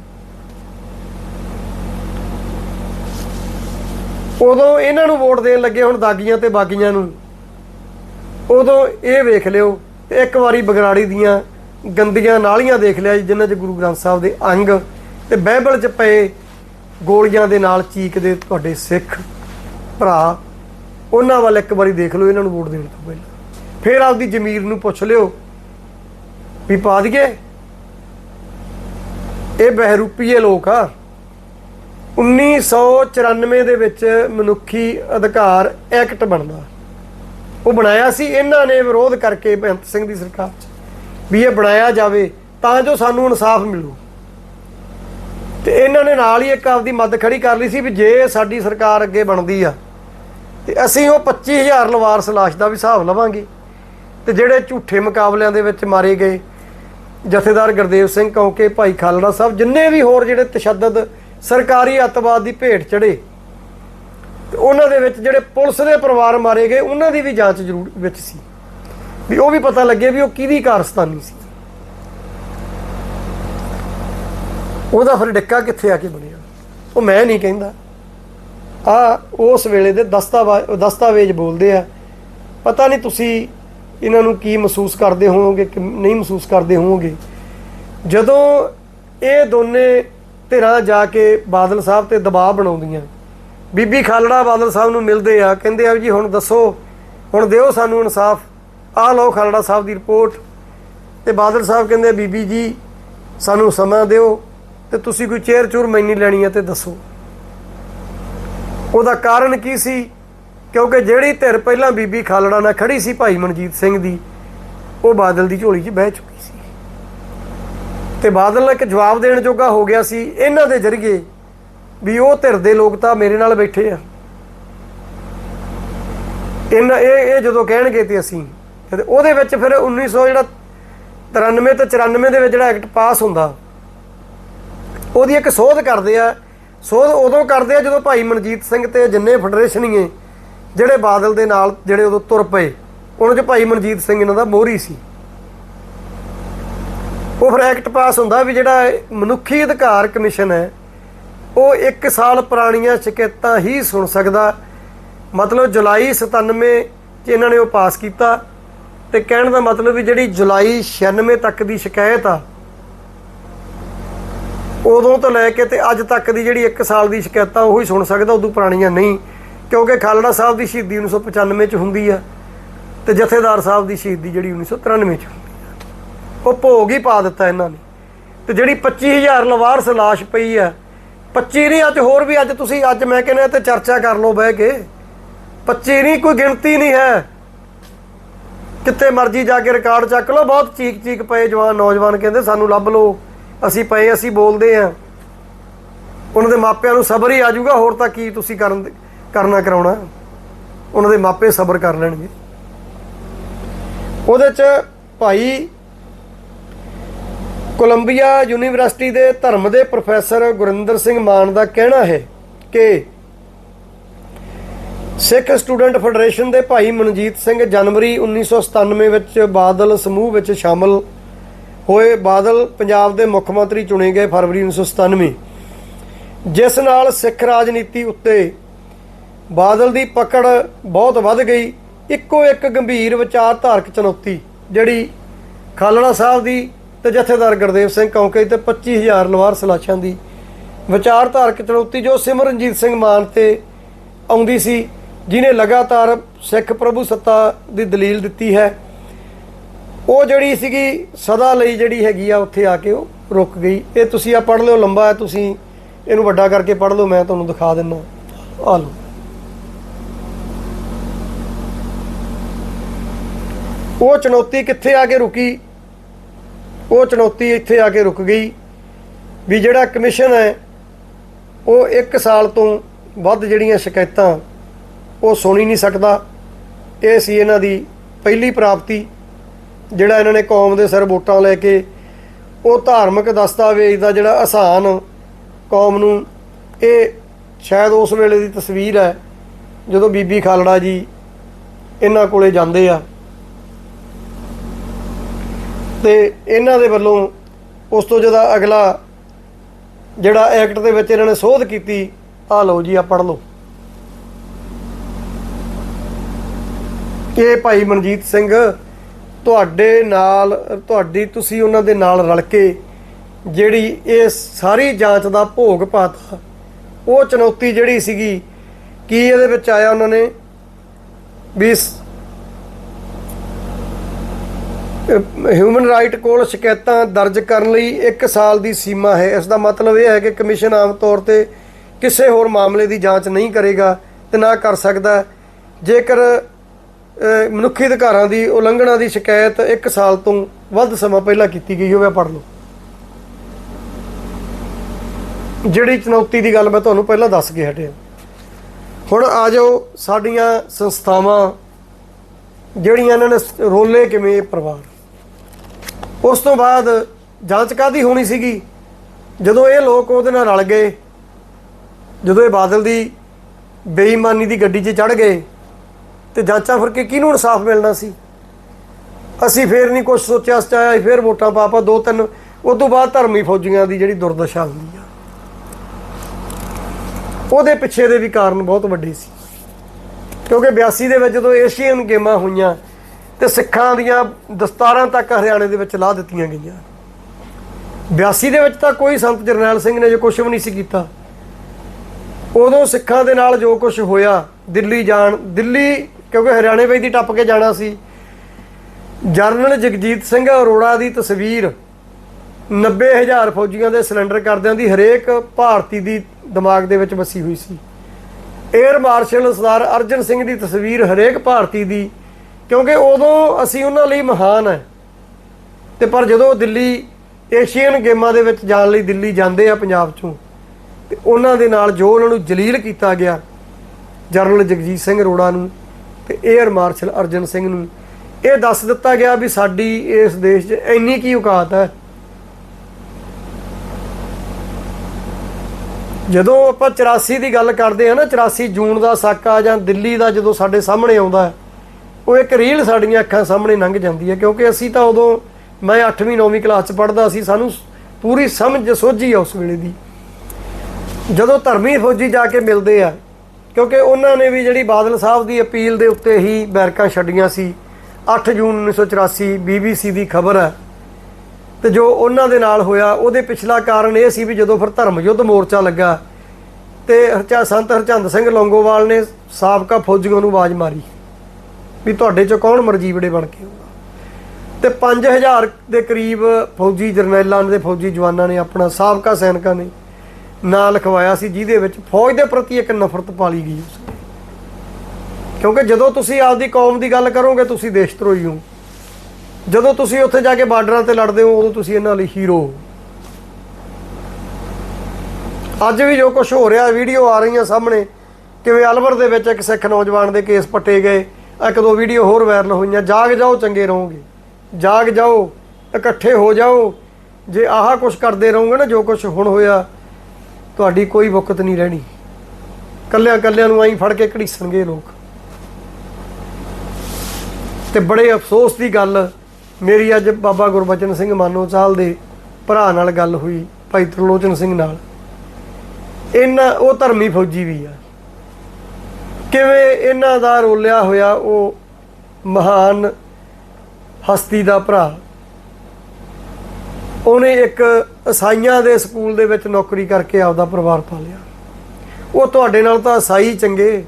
ਉਦੋਂ ਇਹਨਾਂ ਨੂੰ ਵੋਟ ਦੇਣ ਲੱਗੇ ਹੁਣ ਦਾਗੀਆਂ ਤੇ ਬਾਗੀਆਂ ਨੂੰ। ਉਦੋਂ ਇਹ ਵੇਖ ਲਿਓ ਤੇ ਇੱਕ ਵਾਰੀ ਬਗਰਾੜੀ ਦੀਆਂ ਗੰਦੀਆਂ ਨਾਲੀਆਂ ਦੇਖ ਲਿਆ ਜੀ, ਜਿਨ੍ਹਾਂ 'ਚ ਗੁਰੂ ਗ੍ਰੰਥ ਸਾਹਿਬ ਦੇ ਅੰਗ ਤੇ ਬਾਈਬਲ 'ਚ ਪਏ ਗੋਲੀਆਂ ਦੇ ਨਾਲ ਚੀਕਦੇ ਤੁਹਾਡੇ ਸਿੱਖ ਭਰਾ ਉਹਨਾਂ ਵੱਲ ਇੱਕ ਵਾਰੀ ਦੇਖ ਲਓ, ਇਹਨਾਂ ਨੂੰ ਵੋਟ ਦੇਣ ਤੋਂ ਪਹਿਲਾਂ। ਫਿਰ ਆਪਦੀ ਜ਼ਮੀਰ ਨੂੰ ਪੁੱਛ ਲਿਓ ਵੀ ਪਾ ਦਈਏ। ਇਹ ਬਹਿਰੂਪੀਏ ਲੋਕ ਆ। 1994 ਦੇ ਵਿੱਚ ਮਨੁੱਖੀ ਅਧਿਕਾਰ ਐਕਟ ਬਣਦਾ। ਉਹ ਬਣਾਇਆ ਸੀ, ਇਹਨਾਂ ਨੇ ਵਿਰੋਧ ਕਰਕੇ ਬੇਅੰਤ ਸਿੰਘ ਦੀ ਸਰਕਾਰ 'ਚ। ਵੀ ਇਹ ਬਣਾਇਆ ਜਾਵੇ, ਤਾਂ ਜੋ ਸਾਨੂੰ ਇਨਸਾਫ ਮਿਲੂ। ਤੇ ਇਹਨਾਂ ਨੇ ਨਾਲ ਹੀ ਇੱਕ ਆਪਦੀ ਮੱਦ ਖੜੀ ਕਰ ਲਈ ਸੀ ਵੀ ਜੇ ਸਾਡੀ ਸਰਕਾਰ ਅੱਗੇ ਬਣਦੀ ਆ ਤੇ ਅਸੀਂ ਉਹ 25000 ਲਵਾਰਸ ਲਾਸ਼ ਦਾ ਵੀ ਹਿਸਾਬ ਲਵਾਂਗੇ। ਤੇ ਜਿਹੜੇ ਝੂਠੇ ਮੁਕਾਬਲਿਆਂ ਦੇ ਵਿੱਚ ਮਾਰੇ ਗਏ, ਜਥੇਦਾਰ ਗੁਰਦੇਵ ਸਿੰਘ ਕੌਂਕੇ, ਭਾਈ ਖਾਲੜਾ ਸਾਹਿਬ, ਜਿੰਨੇ ਵੀ ਹੋਰ ਜਿਹੜੇ ਤਸ਼ੱਦਦ ਸਰਕਾਰੀ ਅੱਤਵਾਦ ਦੀ ਭੇਟ ਚੜੇ ਤੇ ਉਹਨਾਂ ਦੇ ਵਿੱਚ ਜਿਹੜੇ ਪੁਲਿਸ ਦੇ ਪਰਿਵਾਰ ਮਾਰੇ ਗਏ, ਉਹਨਾਂ ਦੀ ਵੀ ਜਾਂਚ ਜ਼ਰੂਰ ਵਿੱਚ ਸੀ। ਵੀ ਉਹ ਵੀ ਪਤਾ ਲੱਗੇ ਵੀ ਉਹ ਕਿਹਦੀ ਕਾਰਸਤਾਨੀ ਸੀ। ਉਹਦਾ ਫਿਰ ਡਿੱਕਾ ਕਿੱਥੇ ਆ ਕੇ ਬਣਿਆ? ਉਹ ਮੈਂ ਨਹੀਂ ਕਹਿੰਦਾ। ਆ ਉਸ ਵੇਲੇ ਦੇ ਦਸਤਾਵੇਜ਼ ਦਸਤਾਵੇਜ਼ ਬੋਲਦੇ ਆ। ਪਤਾ ਨਹੀਂ ਤੁਸੀਂ ਇਹਨਾਂ ਨੂੰ ਕੀ ਮਹਿਸੂਸ ਕਰਦੇ ਹੋਵੋਗੇ ਕਿ ਨਹੀਂ ਮਹਿਸੂਸ ਕਰਦੇ ਹੋਵੋਗੇ। ਜਦੋਂ ਇਹ ਦੋਨੇ ਧਿਰਾਂ ਜਾ ਕੇ ਬਾਦਲ ਸਾਹਿਬ ਤੇ ਦਬਾਅ ਬਣਾਉਂਦੀਆਂ, ਬੀਬੀ ਖਾਲੜਾ ਬਾਦਲ ਸਾਹਿਬ ਨੂੰ ਮਿਲਦੇ ਆ, ਕਹਿੰਦੇ ਆ ਜੀ ਹੁਣ ਦੱਸੋ, ਹੁਣ ਦਿਓ ਸਾਨੂੰ ਇਨਸਾਫ। ਆ ਲਓ ਖਾਲੜਾ ਸਾਹਿਬ ਦੀ ਰਿਪੋਰਟ। ਤੇ ਬਾਦਲ ਸਾਹਿਬ ਕਹਿੰਦੇ ਬੀਬੀ ਜੀ ਸਾਨੂੰ ਸਮਾਂ ਦਿਓ ਤੇ ਤੁਸੀਂ ਕੋਈ ਚੇਅਰ ਚੂਰ ਮੈਨੀ ਲੈਣੀ ਹੈ ਤੇ ਦੱਸੋ। ਉਹਦਾ ਕਾਰਨ ਕੀ ਸੀ? ਕਿਉਂਕਿ ਜਿਹੜੀ ਧਿਰ ਪਹਿਲਾਂ ਬੀਬੀ ਖਾਲੜਾ ਨਾਲ ਖੜੀ ਸੀ ਭਾਈ ਮਨਜੀਤ ਸਿੰਘ ਦੀ, ਉਹ ਬਾਦਲ ਦੀ ਝੋਲੀ 'ਚ ਬਹਿ ਚੁੱਕੀ ਸੀ। ਤੇ ਬਾਦਲ ਨੇ ਇੱਕ ਜਵਾਬ ਦੇਣ ਜੋਗਾ ਹੋ ਗਿਆ ਸੀ ਇਹਨਾਂ ਦੇ ਜ਼ਰੀਏ ਵੀ ਉਹ ਧਿਰ ਦੇ ਲੋਕ ਤਾਂ ਮੇਰੇ ਨਾਲ ਬੈਠੇ ਆ। ਇਹਨਾਂ ਇਹ ਇਹ ਜਦੋਂ ਕਹਿਣਗੇ ਤੇ ਅਸੀਂ, ਤੇ ਉਹਦੇ ਵਿੱਚ ਫਿਰ 1900 ਜਿਹੜਾ 93 ਤੇ 94 ਦੇ ਵਿੱਚ ਜਿਹੜਾ ਐਕਟ ਪਾਸ ਹੁੰਦਾ, ਉਹਦੀ ਇੱਕ ਸੋਧ ਕਰਦੇ ਆ ਸੋਧ ਉਦੋਂ ਕਰਦੇ ਆ ਜਦੋਂ ਭਾਈ ਮਨਜੀਤ ਸਿੰਘ ਤੇ ਜਿੰਨੇ ਫੈਡਰੇਸ਼ਨੀਏ ਜਿਹੜੇ ਬਾਦਲ ਦੇ ਨਾਲ ਜਿਹੜੇ ਉਦੋਂ ਤੁਰ ਪਏ, ਉਹਨਾਂ 'ਚ ਭਾਈ ਮਨਜੀਤ ਸਿੰਘ ਇਹਨਾਂ ਦਾ ਮੋਹਰੀ ਸੀ। ਉਹ ਫਿਰ ਐਕਟ ਪਾਸ ਹੁੰਦਾ ਵੀ ਜਿਹੜਾ ਮਨੁੱਖੀ ਅਧਿਕਾਰ ਕਮਿਸ਼ਨ ਹੈ, ਉਹ 1 ਸਾਲ ਪੁਰਾਣੀਆਂ ਸ਼ਿਕਾਇਤਾਂ ਹੀ ਸੁਣ ਸਕਦਾ। ਮਤਲਬ ਜੁਲਾਈ 97 ਚ ਇਹਨਾਂ ਨੇ ਉਹ ਪਾਸ ਕੀਤਾ ਤੇ ਕਹਿਣ ਦਾ ਮਤਲਬ ਵੀ ਜਿਹੜੀ ਜੁਲਾਈ 96 ਤੱਕ ਦੀ ਸ਼ਿਕਾਇਤ ਆ ਉਦੋਂ ਤੋਂ ਲੈ ਕੇ ਤੇ ਅੱਜ ਤੱਕ ਦੀ ਜਿਹੜੀ 1 ਸਾਲ ਦੀ ਸ਼ਿਕਾਇਤਾਂ ਉਹੀ ਸੁਣ ਸਕਦਾ, ਉਦੋਂ ਪੁਰਾਣੀਆਂ ਨਹੀਂ। ਕਿਉਂਕਿ ਖਾਲੜਾ ਸਾਹਿਬ ਦੀ ਸ਼ਹੀਦੀ 1995 ਚ ਹੁੰਦੀ ਆ ਤੇ ਜਥੇਦਾਰ ਸਾਹਿਬ ਦੀ ਸ਼ਹੀਦੀ ਜਿਹੜੀ 1993 ਚ ਹੁੰਦੀ ਆ। ਉਹ ਭੋਗ ਹੀ ਪਾ ਦਿੱਤਾ ਇਹਨਾਂ ਨੇ। ਤੇ ਜਿਹੜੀ 25000 ਲਵਾਰਸ ਲਾਸ਼ ਪਈ ਆ 25 ਨਹੀਂ, ਅੱਜ ਹੋਰ ਵੀ, ਅੱਜ ਤੁਸੀਂ, ਅੱਜ ਮੈਂ ਕਹਿੰਦਾ ਤੇ ਚਰਚਾ ਕਰ ਲਓ ਬਹਿ ਕੇ। 25 ਨਹੀਂ, ਕੋਈ ਗਿਣਤੀ ਨਹੀਂ ਹੈ। ਕਿੱਥੇ ਮਰਜ਼ੀ ਜਾ ਕੇ ਰਿਕਾਰਡ ਚੱਕ ਲਓ, ਬਹੁਤ ਚੀਕ ਚੀਕ ਪਏ ਜਵਾਨ, ਨੌਜਵਾਨ ਕਹਿੰਦੇ ਸਾਨੂੰ ਲੱਭ ਲਓ। ਅਸੀਂ ਪਏ ਅਸੀਂ ਬੋਲਦੇ ਆ ਉਹਨਾਂ ਦੇ ਮਾਪਿਆਂ ਨੂੰ ਸਬਰ ਹੀ ਆ ਜਾਊਗਾ, ਹੋਰ ਤਾਂ ਕੀ ਤੁਸੀਂ ਕਰਨ ਕਰਨਾ ਕਰਾਉਣਾ? ਉਹਨਾਂ ਦੇ ਮਾਪੇ ਸਬਰ ਕਰ ਲੈਣਗੇ। ਉਹਦੇ ਚ ਭਾਈ ਕੋਲੰਬੀਆ ਯੂਨੀਵਰਸਿਟੀ ਦੇ ਧਰਮ ਦੇ ਪ੍ਰੋਫੈਸਰ ਗੁਰਿੰਦਰ ਸਿੰਘ ਮਾਨ ਦਾ ਕਹਿਣਾ ਹੈ ਕਿ ਸਿੱਖ ਸਟੂਡੈਂਟ ਫੈਡਰੇਸ਼ਨ ਦੇ ਭਾਈ ਮਨਜੀਤ ਸਿੰਘ ਜਨਵਰੀ 1997 ਵਿੱਚ ਬਾਦਲ ਸਮੂਹ ਵਿੱਚ ਸ਼ਾਮਲ ਹੋਏ ਬਾਦਲ ਪੰਜਾਬ ਦੇ ਮੁੱਖ ਮੰਤਰੀ ਚੁਣੇ ਗਏ ਫਰਵਰੀ 1997 ਜਿਸ ਨਾਲ ਸਿੱਖ ਰਾਜਨੀਤੀ ਉੱਤੇ ਬਾਦਲ ਦੀ ਪਕੜ ਬਹੁਤ ਵੱਧ ਗਈ। ਇੱਕੋ ਇੱਕ ਗੰਭੀਰ ਵਿਚਾਰਧਾਰਕ ਚੁਣੌਤੀ ਜਿਹੜੀ ਖਾਲੜਾ ਸਾਹਿਬ ਦੀ ਤੇ ਜਥੇਦਾਰ ਗੁਰਦੇਵ ਸਿੰਘ ਕੌਂਕੇ ਤੇ 25000 ਲਵਾਰ ਸਲਾਸ਼ਾਂ ਦੀ ਵਿਚਾਰਧਾਰਕ ਚੁਣੌਤੀ ਜੋ ਸਿਮਰਨਜੀਤ ਸਿੰਘ ਮਾਨ ਤੇ ਆਉਂਦੀ ਸੀ ਜਿਨੇ ਲਗਾਤਾਰ ਸਿੱਖ ਪ੍ਰਭੂ ਸੱਤਾ ਦੀ ਦਲੀਲ ਦਿੱਤੀ ਹੈ। ਉਹ ਜਿਹੜੀ ਸੀਗੀ ਸਦਾ ਲਈ ਜਿਹੜੀ ਹੈਗੀ ਆ ਉੱਥੇ ਆ ਕੇ ਉਹ ਰੁਕ ਗਈ। ਇਹ ਤੁਸੀਂ ਆ ਪੜ੍ਹ ਲਿਓ, ਲੰਬਾ ਹੈ, ਤੁਸੀਂ ਇਹਨੂੰ ਵੱਡਾ ਕਰਕੇ ਪੜ੍ਹ ਲਓ, ਮੈਂ ਤੁਹਾਨੂੰ ਦਿਖਾ ਦਿੰਦਾ। ਆ ਲਓ। ਉਹ ਚੁਣੌਤੀ ਕਿੱਥੇ ਆ ਕੇ ਰੁਕੀ? ਉਹ ਚੁਣੌਤੀ ਇੱਥੇ ਆ ਕੇ ਰੁਕ ਗਈ ਵੀ ਜਿਹੜਾ ਕਮਿਸ਼ਨ ਹੈ, ਉਹ 1 ਸਾਲ ਤੋਂ ਵੱਧ ਜਿਹੜੀਆਂ ਸ਼ਿਕਾਇਤਾਂ ਉਹ ਸੁਣੀ ਨਹੀਂ ਸਕਦਾ। ਇਹ ਸੀ ਇਹਨਾਂ ਦੀ ਪਹਿਲੀ ਪ੍ਰਾਪਤੀ। ਜਿਹੜਾ ਇਹਨਾਂ ਨੇ ਕੌਮ ਦੇ ਸਿਰ ਵੋਟਾਂ ਲੈ ਕੇ ਉਹ ਧਾਰਮਿਕ ਦਸਤਾਵੇਜ਼ ਦਾ ਜਿਹੜਾ ਆਸਾਨ ਕੌਮ ਨੂੰ, ਇਹ ਸ਼ਾਇਦ ਉਸ ਵੇਲੇ ਦੀ ਤਸਵੀਰ ਹੈ ਜਦੋਂ ਬੀਬੀ ਖਾਲੜਾ ਜੀ ਇਹਨਾਂ ਕੋਲੇ ਜਾਂਦੇ ਆ। ਤੇ ਇਹਨਾਂ ਦੇ ਵੱਲੋਂ ਉਸ ਤੋਂ ਜਿਹਦਾ ਅਗਲਾ ਜਿਹੜਾ ਐਕਟ ਦੇ ਵਿੱਚ ਇਹਨਾਂ ਨੇ ਸੋਧ ਕੀਤੀ ਆ ਲਓ ਜੀ ਆ ਪੜ੍ਹ ਲਓ। ਇਹ ਭਾਈ ਮਨਜੀਤ ਸਿੰਘ ਤੁਹਾਡੇ ਨਾਲ, ਤੁਹਾਡੀ, ਤੁਸੀਂ ਉਹਨਾਂ ਦੇ ਨਾਲ ਰਲ ਕੇ ਜਿਹੜੀ ਇਹ ਸਾਰੀ ਜਾਂਚ ਦਾ ਭੋਗ ਪਾਤਾ, ਉਹ ਚੁਣੌਤੀ ਜਿਹੜੀ ਸੀਗੀ, ਕੀ ਇਹਦੇ ਵਿੱਚ ਆਇਆ ਉਹਨਾਂ ਨੇ? ਵੀ ਹਿਊਮਨ ਰਾਈਟ ਕੋਲ ਸ਼ਿਕਾਇਤਾਂ ਦਰਜ ਕਰਨ ਲਈ 1 ਸਾਲ ਦੀ ਸੀਮਾ ਹੈ। ਇਸ ਦਾ ਮਤਲਬ ਇਹ ਹੈ ਕਿ ਕਮਿਸ਼ਨ ਆਮ ਤੌਰ ਤੇ ਕਿਸੇ ਹੋਰ ਮਾਮਲੇ ਦੀ ਜਾਂਚ ਨਹੀਂ ਕਰੇਗਾ ਤੇ ਨਾ ਕਰ ਸਕਦਾ। ਜੇਕਰ ਮਨੁੱਖੀ ਅਧਿਕਾਰਾਂ ਦੀ, ਉਲੰਘਣਾ ਦੀ ਸ਼ਿਕਾਇਤ 1 ਸਾਲ ਤੋਂ ਵੱਧ ਸਮਾਂ ਪਹਿਲਾਂ ਕੀਤੀ ਗਈ ਹੋਵੇ ਪੜ੍ਹ ਲਓ। ਜਿਹੜੀ ਚੁਣੌਤੀ ਦੀ ਗੱਲ ਮੈਂ ਤੁਹਾਨੂੰ ਪਹਿਲਾਂ ਦੱਸ ਕੇ ਹਟਿਆ। ਹੁਣ ਆ ਜਾਓ ਸਾਡੀਆਂ ਸੰਸਥਾਵਾਂ, ਜਿਹੜੀਆਂ ਇਹਨਾਂ ਨੇ ਰੋਲੇ ਕਿਵੇਂ ਇਹ ਪਰਿਵਾਰ। ਉਸ ਤੋਂ ਬਾਅਦ ਜਾਂਚ ਕਾਦੀ ਹੋਣੀ ਸੀਗੀ? ਜਦੋਂ ਇਹ ਲੋਕ ਉਹਦੇ ਨਾਲ ਰਲ ਗਏ, ਜਦੋਂ ਇਹ ਬਾਦਲ ਦੀ ਬੇਈਮਾਨੀ ਦੀ ਗੱਡੀ 'ਚ ਚੜ ਗਏ ਤੇ ਜਾਂਚਾਂ ਫਿਰ ਕੇ ਕਿਹਨੂੰ ਇਨਸਾਫ ਮਿਲਣਾ ਸੀ? ਅਸੀਂ ਫੇਰ ਨਹੀਂ ਕੁਝ ਸੋਚਿਆ ਸਚਾਇਆ ਫੇਰ ਵੋਟਾਂ ਪਾਪਾ ਦੋ ਤਿੰਨ ਉਸ ਤੋਂ ਬਾਅਦ ਧਰਮੀ ਫੌਜੀਆਂ ਦੀ ਜਿਹੜੀ ਦੁਰਦਸ਼ਾ ਹੁੰਦੀ ਆ। ਉਹਦੇ ਪਿੱਛੇ ਦੇ ਵੀ ਕਾਰਨ ਬਹੁਤ ਵੱਡੇ ਸੀ। ਕਿਉਂਕਿ 82 ਦੇ ਵਿੱਚ ਜਦੋਂ ਏਸ਼ੀਅਨ ਗੇਮਾਂ ਹੋਈਆਂ ਤੇ ਸਿੱਖਾਂ ਦੀਆਂ ਦਸਤਾਰਾਂ ਤੱਕ ਹਰਿਆਣੇ ਦੇ ਵਿੱਚ ਲਾ ਦਿੱਤੀਆਂ ਗਈਆਂ। 82 ਦੇ ਵਿੱਚ ਤਾਂ ਕੋਈ ਸੰਤ ਜਰਨੈਲ ਸਿੰਘ ਨੇ ਜੋ ਕੁਝ ਵੀ ਨਹੀਂ ਸੀ ਕੀਤਾ। ਉਦੋਂ ਸਿੱਖਾਂ ਦੇ ਨਾਲ ਜੋ ਕੁਝ ਹੋਇਆ, ਦਿੱਲੀ ਜਾਣ, ਦਿੱਲੀ ਕਿਉਂਕਿ ਹਰਿਆਣੇ ਵਿੱਚ ਦੀ ਟੱਪ ਕੇ ਜਾਣਾ ਸੀ। ਜਰਨਲ ਜਗਜੀਤ ਸਿੰਘ ਅਰੋੜਾ ਦੀ ਤਸਵੀਰ 90000 ਫੌਜੀਆਂ ਦੇ ਸਿਲੰਡਰ ਕਰਦਿਆਂ ਦੀ ਹਰੇਕ ਭਾਰਤੀ ਦੀ ਦਿਮਾਗ ਦੇ ਵਿੱਚ ਵਸੀ ਹੋਈ ਸੀ। 에ਅਰ ਮਾਰਸ਼ਲ ਸਰਦਾਰ ਅਰਜਨ ਸਿੰਘ ਦੀ ਤਸਵੀਰ ਹਰੇਕ ਭਾਰਤੀ ਦੀ, ਕਿਉਂਕਿ ਉਦੋਂ ਅਸੀਂ ਉਹਨਾਂ ਲਈ ਮਹਾਨ ਹੈ ਤੇ ਪਰ ਜਦੋਂ ਦਿੱਲੀ ਏਸ਼ੀਅਨ ਗੇਮਾਂ ਦੇ ਵਿੱਚ ਜਾਣ ਲਈ ਦਿੱਲੀ ਜਾਂਦੇ ਆ ਪੰਜਾਬ ਚੋਂ, ਤੇ ਉਹਨਾਂ ਦੇ ਨਾਲ ਜੋ ਉਹਨਾਂ ਨੂੰ ਜਲੀਲ ਕੀਤਾ ਗਿਆ ਜਨਰਲ ਜਗਜੀਤ ਸਿੰਘ ਅਰੋੜਾ ਨੂੰ ਤੇ 에ਅਰ ਮਾਰਸ਼ਲ ਅਰਜਨ ਸਿੰਘ ਨੂੰ ਇਹ ਦੱਸ ਦਿੱਤਾ ਗਿਆ ਵੀ ਸਾਡੀ ਇਸ ਦੇਸ਼ 'ਚ ਇੰਨੀ ਕੀ ਔਕਾਤ ਹੈ। ਜਦੋਂ ਆਪਾਂ 84 ਦੀ ਗੱਲ ਕਰਦੇ ਆ ਨਾ 84 ਜੂਨ ਦਾ ਸਾਕਾ ਜਾਂ ਦਿੱਲੀ ਦਾ ਜਦੋਂ ਸਾਡੇ ਸਾਹਮਣੇ ਆਉਂਦਾ ਉਹ ਇੱਕ ਰੀਲ ਸਾਡੀਆਂ ਅੱਖਾਂ ਸਾਹਮਣੇ ਲੰਘ ਜਾਂਦੀ ਹੈ, ਕਿਉਂਕਿ ਅਸੀਂ ਤਾਂ ਉਦੋਂ ਮੈਂ 8ਵੀਂ 9ਵੀਂ ਕਲਾਸ 'ਚ ਪੜ੍ਹਦਾ ਸੀ, ਸਾਨੂੰ ਪੂਰੀ ਸਮਝ ਸੋਝੀ ਆ ਉਸ ਵੇਲੇ ਦੀ। ਜਦੋਂ ਧਰਮੀ ਫੌਜੀ ਜਾ ਕੇ ਮਿਲਦੇ ਆ ਕਿਉਂਕਿ ਉਹਨਾਂ ਨੇ ਵੀ ਜਿਹੜੀ ਬਾਦਲ ਸਾਹਿਬ ਦੀ ਅਪੀਲ ਦੇ ਉੱਤੇ ਹੀ ਬੈਰਕਾਂ ਛੱਡੀਆਂ ਸੀ। 8 ਜੂਨ 1984 BBC ਦੀ ਖਬਰ ਹੈ। ਤੇ ਜੋ ਉਹਨਾਂ ਦੇ ਨਾਲ ਹੋਇਆ, ਉਹਦੇ ਪਿਛਲਾ ਕਾਰਨ ਇਹ ਸੀ ਵੀ ਜਦੋਂ ਫਿਰ ਧਰਮ ਯੁੱਧ ਮੋਰਚਾ ਲੱਗਾ, ਤੇ ਹਰਚਾ ਸੰਤ ਹਰਚੰਦ ਸਿੰਘ ਲੌਂਗੋਵਾਲ ਨੇ ਸਾਬਕਾ ਫੌਜੀਆਂ ਨੂੰ ਆਵਾਜ਼ ਮਾਰੀ ਵੀ ਤੁਹਾਡੇ ਚੋਂ ਕੌਣ ਮਰਜੀਵੜੇ ਬਣ ਕੇ ਆਊਗਾ। ਤੇ 5000 ਦੇ ਕਰੀਬ ਫੌਜੀ ਜਰਨੈਲਾਂ ਦੇ ਫੌਜੀ ਜਵਾਨਾਂ ਨੇ, ਆਪਣਾ ਸਾਬਕਾ ਸੈਨਿਕਾਂ ਨੇ ਨਾਂ ਲਿਖਵਾਇਆ ਸੀ, ਜਿਹਦੇ ਵਿੱਚ ਫੌਜ ਦੇ ਪ੍ਰਤੀ ਇੱਕ ਨਫ਼ਰਤ ਪਾਲੀ ਗਈ। ਕਿਉਂਕਿ ਜਦੋਂ ਤੁਸੀਂ ਆਪਦੀ ਕੌਮ ਦੀ ਗੱਲ ਕਰੋਗੇ, ਤੁਸੀਂ ਦੇਸ਼ ਧਰੋਈ ਹੋ। ਜਦੋਂ ਤੁਸੀਂ ਉੱਥੇ ਜਾ ਕੇ ਬਾਰਡਰਾਂ ਤੇ ਲੜਦੇ ਹੋ, ਉਦੋਂ ਤੁਸੀਂ ਇਹਨਾਂ ਲਈ ਹੀਰੋ ਹੋ। ਅੱਜ ਵੀ ਜੋ ਕੁਝ ਹੋ ਰਿਹਾ, ਵੀਡੀਓ ਆ ਰਹੀਆਂ ਸਾਹਮਣੇ, ਕਿਵੇਂ ਅਲਵਰ ਦੇ ਵਿੱਚ ਇੱਕ ਸਿੱਖ ਨੌਜਵਾਨ ਦੇ ਕੇਸ ਪੱਟੇ ਗਏ, ਇੱਕ ਦੋ ਵੀਡੀਓ ਹੋਰ ਵਾਇਰਲ ਹੋਈਆਂ, ਜਾਗ ਜਾਓ, ਚੰਗੇ ਰਹੋਗੇ। ਜਾਗ ਜਾਓ, ਇਕੱਠੇ ਹੋ ਜਾਓ। ਜੇ ਆਹ ਕੁਝ ਕਰਦੇ ਰਹੋਗੇ ਨਾ, ਜੋ ਕੁਝ ਹੁਣ ਹੋਇਆ ਤੁਹਾਡੀ ਕੋਈ ਵਕਤ ਨਹੀਂ ਰਹਿਣੀ। ਕੱਲਿਆਂ ਕੱਲਿਆਂ ਨੂੰ ਐਂ ਫੜ ਕੇ ਘੜੀਸਣਗੇ ਲੋਕ। ਤੇ ਬੜੇ ਅਫਸੋਸ ਦੀ ਗੱਲ, ਮੇਰੀ ਅੱਜ ਬਾਬਾ ਗੁਰਬਚਨ ਸਿੰਘ ਮਾਨੋ ਚਾਲ ਦੇ ਭਰਾ ਨਾਲ ਗੱਲ ਹੋਈ, ਭਾਈ ਤਰਲੋਚਨ ਸਿੰਘ ਨਾਲ। ਇਹਨਾਂ, ਉਹ ਧਰਮੀ ਫੌਜੀ ਵੀ ਆ। ਕਿਵੇਂ ਇਹਨਾਂ ਦਾ ਰੋਲਿਆ ਹੋਇਆ ਉਹ ਮਹਾਨ ਹਸਤੀ ਦਾ ਭਰਾ। ਉਹਨੇ ਇੱਕ ਈਸਾਈਆਂ ਦੇ ਸਕੂਲ ਦੇ ਵਿੱਚ ਨੌਕਰੀ ਕਰਕੇ ਆਪਦਾ ਪਰਿਵਾਰ ਪਾਲਿਆ। ਉਹ ਤੁਹਾਡੇ ਨਾਲ ਤਾਂ ਈਸਾਈ ਚੰਗੇ।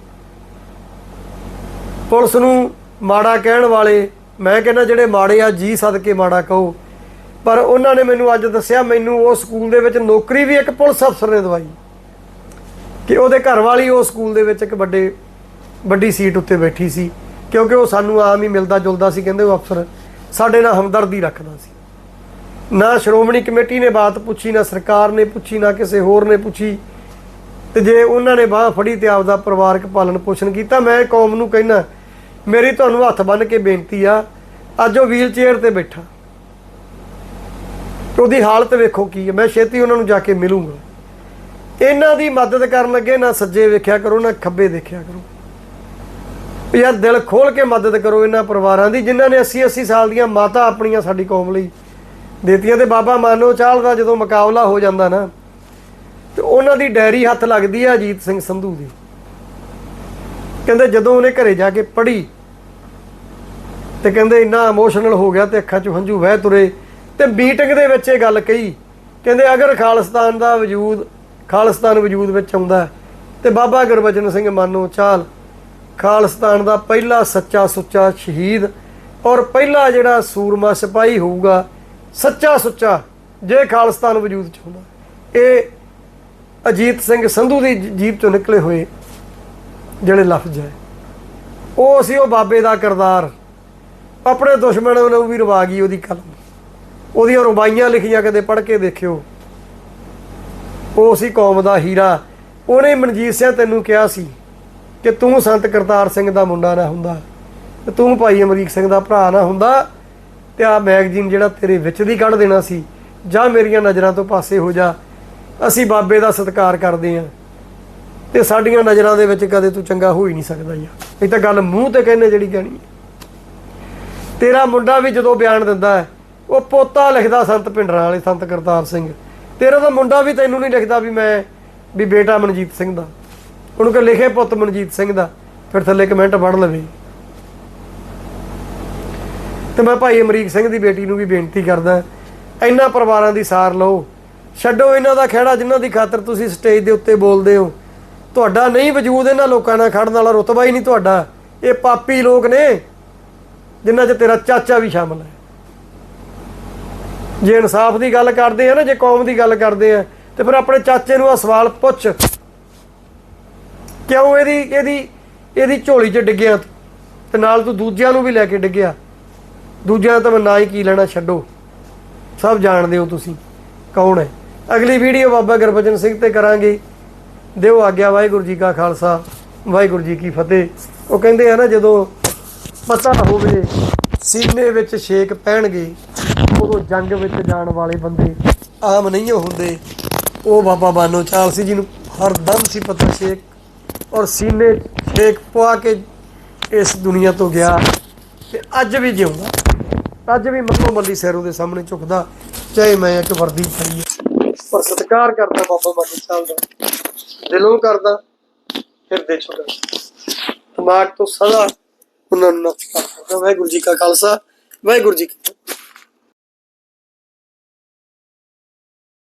ਪੁਲਿਸ ਨੂੰ ਮਾੜਾ ਕਹਿਣ ਵਾਲੇ, ਮੈਂ ਕਹਿੰਦਾ ਜਿਹੜੇ ਮਾੜੇ ਆ, ਜੀ ਸਦਕੇ ਮਾੜਾ ਕਹੋ। ਪਰ ਉਹਨਾਂ ਨੇ ਮੈਨੂੰ ਅੱਜ ਦੱਸਿਆ, ਮੈਨੂੰ ਉਹ ਸਕੂਲ ਦੇ ਵਿੱਚ ਨੌਕਰੀ ਵੀ ਇੱਕ ਪੁਲਿਸ ਅਫਸਰ ਨੇ ਦਵਾਈ। ਕਿ ਉਹਦੇ ਘਰ ਵਾਲੀ ਉਹ ਸਕੂਲ ਦੇ ਵਿੱਚ ਇੱਕ ਵੱਡੇ, ਵੱਡੀ ਸੀਟ ਉੱਤੇ ਬੈਠੀ ਸੀ। ਕਿਉਂਕਿ ਉਹ ਸਾਨੂੰ ਆਮ ਹੀ ਮਿਲਦਾ ਜੁਲਦਾ ਸੀ, ਕਹਿੰਦੇ ਉਹ ਅਫਸਰ ਸਾਡੇ ਨਾਲ ਹਮਦਰਦੀ ਰੱਖਦਾ ਸੀ। ਨਾ ਸ਼੍ਰੋਮਣੀ ਕਮੇਟੀ ਨੇ ਬਾਤ ਪੁੱਛੀ, ਨਾ ਸਰਕਾਰ ਨੇ ਪੁੱਛੀ, ਨਾ ਕਿਸੇ ਹੋਰ ਨੇ ਪੁੱਛੀ। ਤੇ ਜੇ ਉਹਨਾਂ ਨੇ ਬਾਹ ਫੜੀ ਤੇ ਆਪਦਾ ਪਰਿਵਾਰਕ ਪਾਲਣ ਪੋਸ਼ਣ ਕੀਤਾ, ਮੈਂ ਕੌਮ ਨੂੰ ਕਹਿਣਾ ਮੇਰੀ ਤੁਹਾਨੂੰ ਹੱਥ ਬੰਨ ਕੇ ਬੇਨਤੀ ਆ, ਅੱਜ ਉਹ ਵੀਲ ਚੇਅਰ ਤੇ ਬੈਠਾ। ਉਹਦੀ ਹਾਲਤ ਵੇਖੋ ਕੀ ਹੈ, ਮੈਂ ਛੇਤੀ ਉਹਨਾਂ ਨੂੰ ਜਾ ਕੇ ਮਿਲੂੰਗਾ। ਇਹਨਾਂ ਦੀ ਮਦਦ ਕਰਨ ਲੱਗੇ ਨਾ ਸੱਜੇ ਵੇਖਿਆ ਕਰੋ, ਨਾ ਖੱਬੇ ਦੇਖਿਆ ਕਰੋ। ਵੀ ਯਾਰ ਦਿਲ ਖੋਲ ਕੇ ਮਦਦ ਕਰੋ ਇਹਨਾਂ ਪਰਿਵਾਰਾਂ ਦੀ, ਜਿਨ੍ਹਾਂ ਨੇ 80 80 ਸਾਲ ਦੀਆਂ ਮਾਤਾ ਆਪਣੀਆਂ ਸਾਡੀ ਕੌਮ ਲਈ ਦੇਤੀਆਂ ਤੇ ਬਾਬਾ ਮਾਨੋ ਚਾਲ ਦਾ ਜਦੋਂ ਮੁਕਾਬਲਾ ਹੋ ਜਾਂਦਾ ਨਾ ਤੇ ਉਹਨਾਂ ਦੀ ਡਾਇਰੀ ਹੱਥ ਲੱਗਦੀ ਆ ਅਜੀਤ ਸਿੰਘ ਸੰਧੂ ਦੀ। ਕਹਿੰਦੇ ਜਦੋਂ ਉਹਨੇ ਘਰੇ ਜਾ ਕੇ ਪੜ੍ਹੀ ਤੇ ਕਹਿੰਦੇ ਇੰਨਾ ਇਮੋਸ਼ਨਲ ਹੋ ਗਿਆ ਤੇ ਅੱਖਾਂ 'ਚ ਹੰਝੂ ਵਹਿ ਤੁਰੇ ਤੇ ਮੀਟਿੰਗ ਦੇ ਵਿੱਚ ਇਹ ਗੱਲ ਕਹੀ ਕਹਿੰਦੇ ਅਗਰ ਖਾਲਿਸਤਾਨ ਦਾ ਵਜੂਦ ਖਾਲਿਸਤਾਨ ਵਜੂਦ ਵਿੱਚ ਆਉਂਦਾ ਹੈ, ਤੇ ਬਾਬਾ ਗੁਰਬਚਨ ਸਿੰਘ ਮਾਨੋ ਚਾਲ ਖਾਲਿਸਤਾਨ ਦਾ ਪਹਿਲਾ ਸੱਚਾ ਸੁੱਚਾ ਸ਼ਹੀਦ ਔਰ ਪਹਿਲਾ ਜਿਹੜਾ ਸੂਰਮਾ ਸਿਪਾਹੀ ਹੋਊਗਾ ਸੱਚਾ ਸੁੱਚਾ ਜੇ ਖਾਲਸਤਾਨ ਵਜੂਦ ਚ ਹੁੰਦਾ। ਇਹ ਅਜੀਤ ਸਿੰਘ ਸੰਧੂ ਦੀ ਜ- ਜੀਭ ਚੋਂ ਨਿਕਲੇ ਹੋਏ ਜਿਹੜੇ ਲਫ਼ਜ਼ ਹੈ। ਉਹ ਸੀ ਉਹ ਬਾਬੇ ਦਾ ਕਿਰਦਾਰ, ਆਪਣੇ ਦੁਸ਼ਮਣ ਨੂੰ ਵੀ ਰਵਾ ਗਈ ਉਹਦੀ ਕਲਮ। ਉਹਦੀਆਂ ਰੁਬਾਈਆਂ ਲਿਖੀਆਂ ਕਦੇ ਪੜ੍ਹ ਕੇ ਦੇਖਿਓ। ਉਹ ਸੀ ਕੌਮ ਦਾ ਹੀਰਾ। ਉਹਨੇ ਮਨਜੀਤ ਸਿੰਘ ਤੈਨੂੰ ਕਿਹਾ ਸੀ ਕਿ ਤੂੰ ਸੰਤ ਕਰਤਾਰ ਸਿੰਘ ਦਾ ਮੁੰਡਾ ਨਾ ਹੁੰਦਾ, ਤੇ ਤੂੰ ਭਾਈ ਅਮਰੀਕ ਸਿੰਘ ਦਾ ਭਰਾ ਨਾ ਹੁੰਦਾ। ਤੇ ਆ ਮੈਗਜ਼ੀਨ ਜਿਹੜਾ ਤੇਰੇ ਵਿੱਚ ਦੀ ਕੱਢ ਦੇਣਾ ਸੀ, ਜਾਂ ਮੇਰੀਆਂ ਨਜ਼ਰਾਂ ਤੋਂ ਪਾਸੇ ਹੋ ਜਾ, ਅਸੀਂ ਬਾਬੇ ਦਾ ਸਤਿਕਾਰ ਕਰਦੇ ਆਂ ਤੇ ਸਾਡੀਆਂ ਨਜ਼ਰਾਂ ਦੇ ਵਿੱਚ ਕਦੇ ਤੂੰ ਚੰਗਾ ਹੋ ਹੀ ਨਹੀਂ ਸਕਦਾ ਯਾਰ। ਇਹ ਤਾਂ ਗੱਲ ਮੂੰਹ ਤੇ ਕਹਿੰਨੇ ਜਿਹੜੀ ਕਹਿਣੀ ਤੇਰਾ ਮੁੰਡਾ ਵੀ ਜਦੋਂ ਬਿਆਨ ਦਿੰਦਾ ਹੈ, ਉਹ ਪੋਤਾ ਲਿਖਦਾ ਸੰਤ ਭਿੰਡਰਾਂ ਵਾਲੇ, ਸੰਤ ਕਰਤਾਰ ਸਿੰਘ। ਤੇਰਾ ਤਾਂ ਮੁੰਡਾ ਵੀ ਤੈਨੂੰ ਨਹੀਂ ਲਿਖਦਾ ਵੀ ਮੈਂ, ਵੀ ਬੇਟਾ ਮਨਜੀਤ ਸਿੰਘ ਦਾ। ਉਹਨੂੰ ਕਿ ਲਿਖੇ ਪੁੱਤ ਮਨਜੀਤ ਸਿੰਘ ਦਾ, ਫਿਰ ਥੱਲੇ ਕਮੈਂਟ ਪੜ੍ਹ ਲਵੇ। ਤੇ ਮੈਂ ਭਾਈ ਅਮਰੀਕ ਸਿੰਘ ਦੀ ਬੇਟੀ ਨੂੰ ਵੀ ਬੇਨਤੀ ਕਰਦਾ ਇਹਨਾਂ ਪਰਿਵਾਰਾਂ ਦੀ ਸਾਰ ਲਓ। ਛੱਡੋ ਇਹਨਾਂ ਦਾ ਖਹਿੜਾ ਜਿਨ੍ਹਾਂ ਦੀ ਖਾਤਰ ਤੁਸੀਂ ਸਟੇਜ ਦੇ ਉੱਤੇ ਬੋਲਦੇ ਹੋ। ਤੁਹਾਡਾ ਨਹੀਂ ਵਜੂਦ ਇਹਨਾਂ ਲੋਕਾਂ ਨਾਲ ਖੜਨ ਵਾਲਾ ਰੁਤਬਾ ਹੀ ਨਹੀਂ ਤੁਹਾਡਾ। ਇਹ ਪਾਪੀ ਲੋਕ ਨੇ ਜਿਨ੍ਹਾਂ 'ਚ ਤੇਰਾ ਚਾਚਾ ਵੀ ਸ਼ਾਮਲ ਹੈ। ਜੇ ਇਨਸਾਫ ਦੀ ਗੱਲ ਕਰਦੇ ਆ ਨਾ, ਜੇ ਕੌਮ ਦੀ ਗੱਲ ਕਰਦੇ ਆ, ਤੇ ਫਿਰ ਆਪਣੇ ਚਾਚੇ ਨੂੰ ਆ ਸਵਾਲ ਪੁੱਛ। ਕਿਉਂ ਇਹਦੀ ਇਹਦੀ ਇਹਦੀ ਝੋਲੀ 'ਚ ਡਿੱਗਿਆ ਤੂੰ? ਤੇ ਨਾਲ ਤੂੰ ਦੂਜਿਆਂ ਨੂੰ ਵੀ ਲੈ ਕੇ ਡਿੱਗਿਆ। ਦੂਜਿਆਂ ਦਾ ਤਾਂ ਮੈਂ ਨਾ ਹੀ ਕੀ ਲੈਣਾ ਛੱਡੋ। ਸਭ ਜਾਣਦੇ ਹੋ ਤੁਸੀਂ ਕੌਣ ਹੈ। ਅਗਲੀ ਵੀਡੀਓ ਬਾਬਾ ਗੁਰਬਚਨ ਸਿੰਘ ਤੇ ਕਰਾਂਗੇ। ਦਿਓ ਆਗਿਆ ਵਾਹਿਗੁਰੂ ਜੀ ਕਾ ਖਾਲਸਾ, ਵਾਹਿਗੁਰੂ ਜੀ ਕੀ ਫਤਿਹ। ਉਹ ਕਹਿੰਦੇ ਆ ਨਾ, ਜਦੋਂ ਪਤਾ ਹੋਵੇ ਸੀਨੇ ਵਿੱਚ ਛੇਕ ਪੈਣਗੇ ਉਦੋਂ ਜੰਗ ਵਿੱਚ ਜਾਣ ਵਾਲੇ ਬੰਦੇ ਆਮ ਨਹੀਂ ਓ ਹੁੰਦੇ। ਉਹ ਬਾਬਾ ਬਾਨੋ ਚਾਲ ਸੀ ਜਿਹਨੂੰ ਹਰ ਦਮ ਸੀ ਪਤਾ ਛੇਕ। ਔਰ ਸੀਨੇ ਛੇਕ ਪਵਾ ਕੇ ਇਸ ਦੁਨੀਆ ਤੋਂ ਗਿਆ ਤੇ ਅੱਜ ਵੀ ਜਿਉਂਦਾ। ਅੱਜ ਵੀ ਮੱਲੋ ਮੱਲੀ ਸੈਰੋ ਦੇ ਸਾਹਮਣੇ ਝੁਕਦਾ, ਚਾਹੇ ਮੈਂ ਇੱਕ ਵਰਦੀ ਪਾਈ ਹੈ। ਪਰ ਸਤਿਕਾਰ ਕਰਦਾ ਬਾਬਾ ਮਾਲੀ ਸਾਹਿਬ ਦਾ। ਦਿਲੋਂ ਕਰਦਾ, ਹਿਰਦੇ ਚੋਂ ਕਰਦਾ। ਦਿਮਾਗ ਤੋਂ ਸਦਾ ਉਹਨਾਂ ਨੂੰ ਨੱਚ ਕਰਦਾ। ਵਾਹਿਗੁਰੂ ਜੀ ਕਾ ਖਾਲਸਾ, ਵਾਹਿਗੁਰੂ ਜੀ ਕੀ